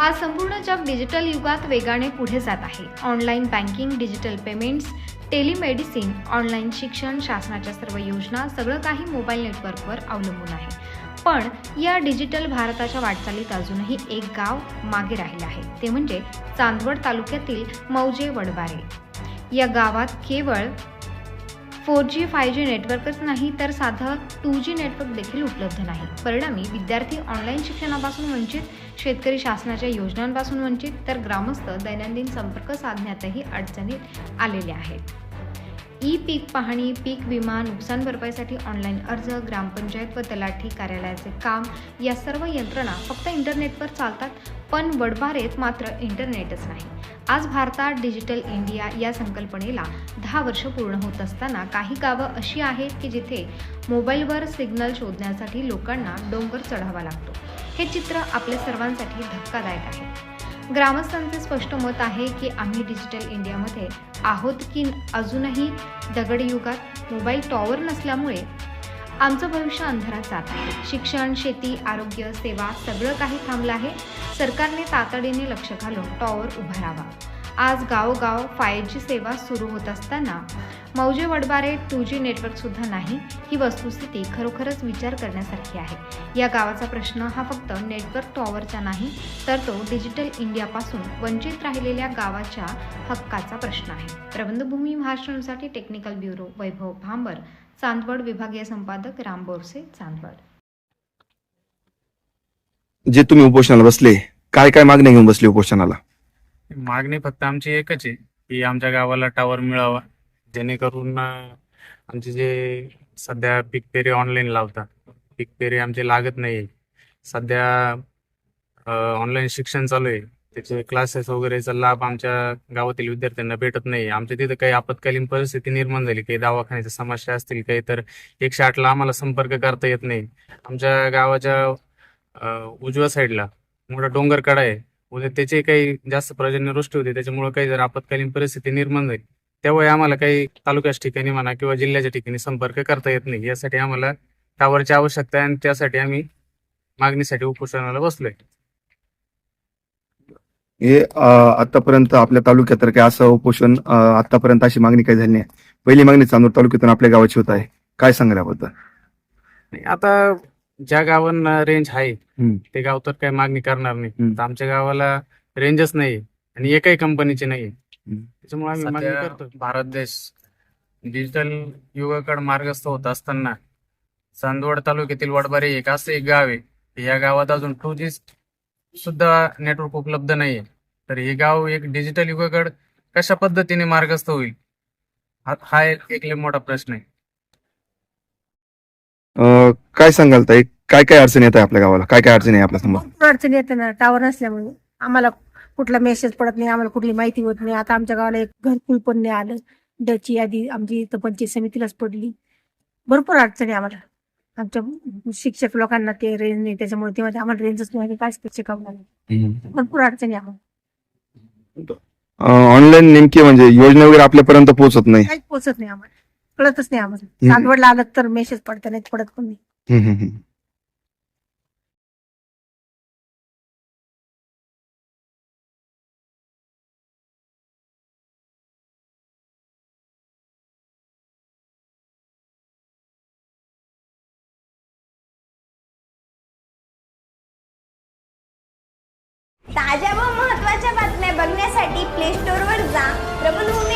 आज संपूर्ण जग डिजिटल युगात वेगाने पुढे जात आहे. Online banking digital payments telemedicine online शिक्षण शासनाच्या सर्व योजना सगळं काही मोबाईल नेटवर्कवर अवलंबून आहे. पण या डिजिटल भारताच्या वाटचालीत अजूनही एक गाव मागे राहिले आहे. ते म्हणजे चांदवड तालुक्यातील मौजे वडबारे. या गावात केवळ फोर जी फाय जी नेटवर्कच नाही तर साधं टू जी नेटवर्क देखील उपलब्ध नाही. परिणामी विद्यार्थी ऑनलाईन शिक्षणापासून वंचित शेतकरी शासनाच्या योजनांपासून वंचित तर ग्रामस्थ दैनंदिन संपर्क साधण्यातही अडचणीत आलेले आहेत. ई पीक पाहणी पीक विमा नुकसान भरपाईसाठी ऑनलाईन अर्ज ग्रामपंचायत व तलाठी कार्यालयाचे काम या सर्व यंत्रणा फक्त इंटरनेटवर चालतात पण वडबारेत मात्र इंटरनेटच नाही. आज भारतात डिजिटल इंडिया या संकल्पनेला दहा वर्ष पूर्ण होत असताना काही गावं अशी आहेत की जिथे मोबाईलवर सिग्नल शोधण्यासाठी लोकांना डोंगर चढावा लागतो. हे चित्र आपल्या सर्वांसाठी धक्कादायक आहे. ग्रामस्थांचे स्पष्ट मत आहे की आम्ही डिजिटल इंडियामध्ये आहोत की अजूनही दगडयुगात मोबाईल टॉवर नसल्यामुळे आमचं भविष्य अंधारात जात आहे. शिक्षण शेती आरोग्य सेवा सगळं काही थांबलं आहे. सरकारने तातडीने लक्ष घालून टॉवर उभारावा. आज गावोगाव फाय जी सेवा सुरू होत असताना मौजे वडबारे टू जी नेटवर्कसुद्धा नाही ही वस्तुस्थिती खरोखरच विचार करण्यासारखी आहे. या गावाचा प्रश्न हा फक्त नेटवर्क टॉवरचा नाही तर तो डिजिटल इंडियापासून वंचित राहिलेल्या गावाच्या हक्काचा प्रश्न आहे. प्रबंधभूमी महाराष्ट्रासाठी टेक्निकल ब्युरो वैभव भांबर चांदवड विभागीय संपादक राम बोरसे चांदवड. जे तुम्ही उपोषणाला बसले काय काय मागण्या घेऊन बसले उपोषणाला? मागणी फक्त आमची एकच आहे की आमच्या गावाला टावर मिळावा. जेणेकरून आमचे जे सध्या पीक पेरी ऑनलाईन लावतात पीक पेरी आमचे लागत नाही. सध्या ऑनलाईन शिक्षण चालू आहे. त्याचे क्लासेस वगैरेचा लाभ आमच्या गावातील विद्यार्थ्यांना भेटत नाही. आमच्या तिथं काही आपत्कालीन परिस्थिती निर्माण झाली काही दवाखान्याच्या समस्या असतील काही तर एकशे आठला आम्हाला संपर्क करता येत नाही. आमच्या गावाच्या उजव्या साईडला मोठा डोंगर कडा आहे. उद्या त्याचे काही जास्त पर्जन्य गोष्टी होते त्याच्यामुळे काही जर आपत्कालीन परिस्थिती निर्माण झाली त्यावेळी आम्हाला काही तालुक्याच्या ठिकाणी म्हणा किंवा जिल्ह्याच्या ठिकाणी संपर्क करता येत नाही. यासाठी आम्हाला टावरची आवश्यकता आहे आणि त्यासाठी आम्ही मागणीसाठी उपोषणाला बसलोय. हे आतापर्यंत आपल्या तालुक्यात तर काय असं उपोषण आतापर्यंत अशी मागणी काही झाली नाही. पहिली मागणी चांदूर तालुक्यातून आपल्या गावाची होत आहे. काय सांगा याबद्दल? आणि आता ज्या गावांना रेंज आहे हम्म. ते गाव तर काही मागणी करणार नाही. हम्म. तर आमच्या गावाला रेंजच नाही आणि एकही कंपनीची नाही. हम्म. त्याच्यामुळे आम्ही मागणी सध्या करतो भारत देश डिजिटल युगाकडे मार्गस्थ होत असताना चांदवड तालुक्यातील वडबारी एक असं एक गाव आहे. या गावात अजून टू जी सुद्धा नेटवर्क उपलब्ध नाहीये. तर हे गाव एक डिजिटल युगाकडे कशा पद्धतीने मार्गस्थ होईल? हा हा एक एक लय मोठा प्रश्न आहे. अं, काय सांगाल ताई? काय काय अडचणी येत आहे आपल्या गावाला? काय काय अडचणी आहे आपल्यासमोर? भरपूर अडचण येते ना. टावर नसल्यामुळे आम्हाला कुठला मेसेज पडत नाही आम्हाला कुठली माहिती होत नाही. आता आमच्या गावाला एक घरकुल पण नाही आलं. त्याची यादी आमची इथं पंचायत समितीलाच पडली. भरपूर अडचणी आम्हाला. आमच्या शिक्षक लोकांना ते रेंज नाही त्याच्यामुळे ते म्हणते आम्हाला रेंजच नाही काय शिकवणार नाही. भरपूर अडचणी आम्हाला. ऑनलाईन नेमकी म्हणजे योजना वगैरे आपल्यापर्यंत पोहोचत नाही. काहीच पोचत नाही आम्हाला. कळतच नाही आम्हाला. चांदवडला आलं तर मेसेज पडत नाही पडत पण नाही हम्म, हम्म, हम्म. ताज्या व महत्त्वाच्या बातम्या बघण्यासाठी प्ले स्टोअरवर जा प्रबलभूमी